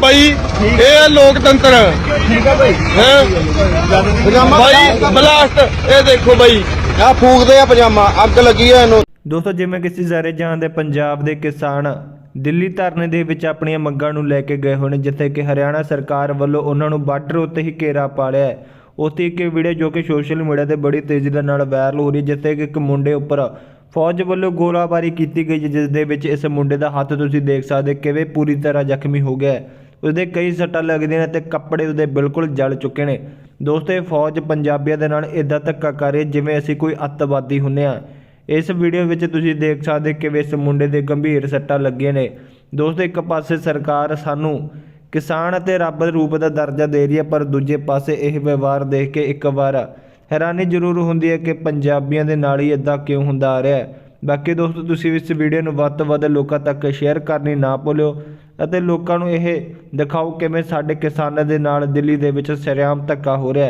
ਬਾਈ ਇਹ ਹੈ ਲੋਕਤੰਤਰ। ਠੀਕ ਆ ਭਾਈ ਹੈ? ਪਜਾਮਾ ਬਾਈ ਬਲਾਸਟ ਇਹ ਦੇਖੋ ਬਾਈ। ਆ ਫੂਕਦੇ ਆ ਪਜਾਮਾ ਅੱਗ ਲੱਗੀ ਆ ਇਹਨੂੰ। ਦੋਸਤੋ ਜਿਵੇਂ ਕਿ ਸਿਜ਼ਾਰੇ ਦੇ ਪੰਜਾਬ ਦੇ ਕਿਸਾਨ ਦਿੱਲੀ ਧਰਨੇ ਦੇ ਵਿੱਚ ਆਪਣੀਆਂ ਮੰਗਾਂ ਨੂੰ ਲੈ ਕੇ ਗਏ ਨੇ ਜਿੱਥੇ ਕਿ ਹਰਿਆਣਾ ਸਰਕਾਰ ਵੱਲੋਂ ਉਹਨਾਂ ਨੂੰ ਬਾਰਡਰ ਉੱਤੇ ਹੀ ਘੇਰਾ ਪਾ ਲਿਆ ਹੈ। ਉੱਥੇ ਇੱਕ ਵੀਡੀਓ ਜੋ ਕਿ ਸੋਸ਼ਲ ਮੀਡੀਆ ਤੇ ਬੜੀ ਤੇਜ਼ੀ ਦੇ ਨਾਲ ਵਾਇਰਲ ਹੋ ਰਹੀ ਜਿੱਥੇ ਕਿ ਇੱਕ ਮੁੰਡੇ ਉੱਪਰ ਫੌਜ ਵੱਲੋਂ ਗੋਲਾਬਾਰੀ ਕੀਤੀ ਗਈ ਜਿਸ ਦੇ ਵਿੱਚ ਇਸ ਮੁੰਡੇ ਦਾ ਹੱਥ ਤੁਸੀਂ ਦੇਖ ਸਕਦੇ ਕਿਵੇਂ ਪੂਰੀ ਤਰ੍ਹਾਂ ਜ਼ਖਮੀ ਹੋ ਗਿਆ ਹੈ। ਉਸਦੇ ਕਈ ਸੱਟਾਂ ਲੱਗਦੀਆਂ ਨੇ ਤੇ ਕੱਪੜੇ ਉਹਦੇ ਬਿਲਕੁਲ ਜਲ ਚੁੱਕੇ ਨੇ। ਦੋਸਤੋ, ਇਹ ਫੌਜ ਪੰਜਾਬੀਆਂ ਦੇ ਨਾਲ ਇਦਾਂ ਧੱਕਾ ਕਰ ਰਹੀ ਜਿਵੇਂ ਅਸੀਂ ਕੋਈ ਅੱਤਵਾਦੀ ਹੁੰਨੇ ਆ ਇਸ ਵੀਡੀਓ ਵਿੱਚ ਤੁਸੀਂ ਦੇਖ ਸਕਦੇ ਕਿ ਇਸ ਮੁੰਡੇ ਦੇ ਗੰਭੀਰ ਸੱਟਾਂ ਲੱਗੀਆਂ ਨੇ। ਦੋਸਤੋ, ਇੱਕ ਪਾਸੇ ਸਰਕਾਰ ਸਾਨੂੰ ਕਿਸਾਨ ਅਤੇ ਰੱਬ ਰੂਪ ਦਾ ਦਰਜਾ ਦੇ ਰਹੀ ਹੈ, ਪਰ ਦੂਜੇ ਪਾਸੇ ਇਹ ਵਿਵਹਾਰ ਦੇਖ ਕੇ ਇੱਕ ਵਾਰ ਹੈਰਾਨੀ ਜ਼ਰੂਰ ਹੁੰਦੀ ਹੈ ਕਿ ਪੰਜਾਬੀਆਂ ਦੇ ਨਾਲ ਹੀ ਇਦਾਂ ਕਿਉਂ ਹੁੰਦਾ ਆ ਰਿਹਾ ਹੈ। ਬਾਕੀ ਦੋਸਤੋ, ਤੁਸੀਂ ਇਸ ਵੀਡੀਓ ਨੂੰ ਵੱਧ ਤੋਂ ਵੱਧ ਲੋਕਾਂ ਤੱਕ ਸ਼ੇਅਰ ਕਰਨੀ ਨਾ ਭੁੱਲਿਓ। ਅਤੇ ਲੋਕਾਂ ਨੂੰ ਇਹ ਦਿਖਾਓ ਕਿਵੇਂ ਸਾਡੇ ਕਿਸਾਨਾਂ ਦੇ ਨਾਲ ਦਿੱਲੀ ਦੇ ਵਿੱਚ ਸ਼ਰੇਆਮ ਧੱਕਾ ਹੋ ਰਿਹਾ